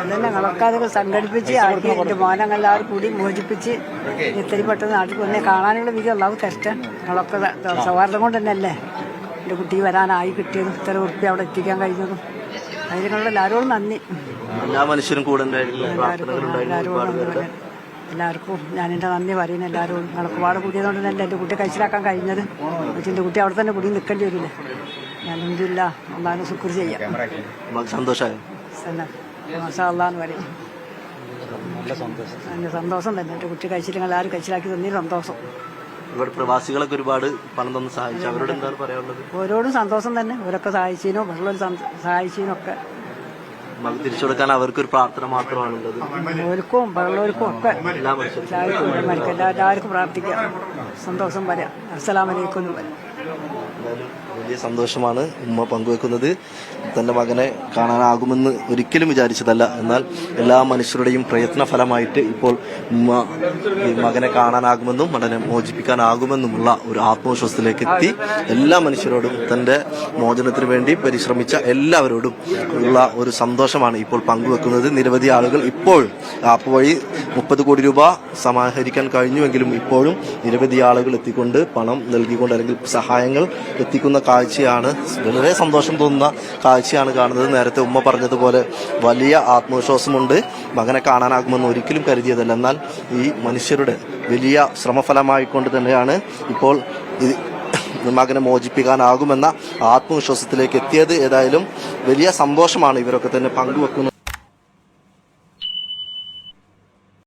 അതന്നെ നടക്കാതെ സംഘടിപ്പിച്ച് ആക്കി എന്റെ മോനങ്ങളെല്ലാവരും കൂടി മോചിപ്പിച്ച് ഇത്തിരി പെട്ടെന്ന് നാട്ടിൽ വന്നേ കാണാനുള്ള വിധം അല്ലാതെ കഷ്ടം ദ- സൗഹാർദ്ദം കൊണ്ട് തന്നെയല്ലേ എന്റെ കുട്ടി വരാനായി കിട്ടിയതും ഇത്ര ഉറപ്പി അവിടെ എത്തിക്കാൻ കഴിഞ്ഞതും അതിനുള്ള എല്ലാവരോടും നന്ദി എല്ലാ മനുഷ്യരും കൂടെ എല്ലാവർക്കും ഞാൻ എന്റെ നന്ദി പറയുന്നു എല്ലാവരും ഞങ്ങൾക്ക് പാട് കൂടിയതുകൊണ്ട് തന്നെ എന്റെ കുട്ടി കഴിച്ചിലാക്കാൻ കഴിഞ്ഞത് പക്ഷേ എന്റെ കുട്ടി അവിടെ തന്നെ കുടി നിൽക്കേണ്ടി വരില്ല ഞാൻ എന്തില്ല അള്ളാഹിനെ ശുക്ർ ചെയ്യാം സന്തോഷം സന്തോഷമായി തന്നെ മാഷാ അള്ളാന്ന് പറയും. നല്ല സന്തോഷം. തന്നെ. എന്റെ കുട്ടി കഴിച്ചില്ലെങ്കിൽ എല്ലാവരും കഴിച്ചിലാക്കി സന്തോഷം. ഇവിടെ പ്രവാസികളൊക്കെ ഒരുപാട് പണം തന്ന് സഹായിച്ചു. അവരോട് എന്താണ് പറയാനുള്ളത്? ഓരോടും സന്തോഷം തന്നെ. അവരൊക്കെ സഹായിച്ചതിനോ വെള്ളം സഹായിച്ചതിനും ഒക്കെ നമുക്ക് തിരിച്ചു കൊടുക്കാൻ അവർക്ക് ഒരു പ്രാർത്ഥന മാത്രമാണുള്ളത്. ഓർക്കും വെള്ളവർക്കും ഒക്കെ എല്ലാവർക്കും എല്ലാവർക്കും പ്രാർത്ഥിക്കാം. സന്തോഷം വരാം. അസ്സലാമലൈക്കും വരാം എന്തായാലും വലിയ സന്തോഷമാണ് ഉമ്മ പങ്കുവെക്കുന്നത്. തന്റെ മകനെ കാണാനാകുമെന്ന് ഒരിക്കലും വിചാരിച്ചതല്ല. എന്നാൽ എല്ലാ മനുഷ്യരുടെയും പ്രയത്ന ഫലമായിട്ട് ഇപ്പോൾ ഉമ്മ ഈ മകനെ കാണാനാകുമെന്നും മകനെ മോചിപ്പിക്കാനാകുമെന്നുമുള്ള ഒരു ആത്മവിശ്വാസത്തിലേക്ക് എത്തി. എല്ലാ മനുഷ്യരോടും തന്റെ മോചനത്തിന് വേണ്ടി പരിശ്രമിച്ച എല്ലാവരോടും ഉള്ള ഒരു സന്തോഷമാണ് ഇപ്പോൾ പങ്കുവെക്കുന്നത്. നിരവധി ആളുകൾ ഇപ്പോൾ ആപ്പ് വഴി മുപ്പത് കോടി രൂപ സമാഹരിക്കാൻ കഴിഞ്ഞുവെങ്കിലും ഇപ്പോഴും നിരവധി ആളുകൾ എത്തിക്കൊണ്ട് പണം നൽകിക്കൊണ്ട് അല്ലെങ്കിൽ സഹായങ്ങൾ എത്തിക്കുന്ന കാഴ്ചയാണ്. വളരെ സന്തോഷം തോന്നുന്ന കാഴ്ചയാണ് കാണുന്നത്. നേരത്തെ ഉമ്മ പറഞ്ഞതുപോലെ വലിയ ആത്മവിശ്വാസമുണ്ട്. മകനെ കാണാനാകുമെന്ന് ഒരിക്കലും കരുതിയതല്ല. എന്നാൽ ഈ മനുഷ്യരുടെ വലിയ ശ്രമഫലമായിക്കൊണ്ട് തന്നെയാണ് ഇപ്പോൾ ഇത് മകനെ മോചിപ്പിക്കാനാകുമെന്ന ആത്മവിശ്വാസത്തിലേക്ക് എത്തിയത്. ഏതായാലും വലിയ സന്തോഷമാണ് ഇവരൊക്കെ തന്നെ പങ്കുവെക്കുന്നത്.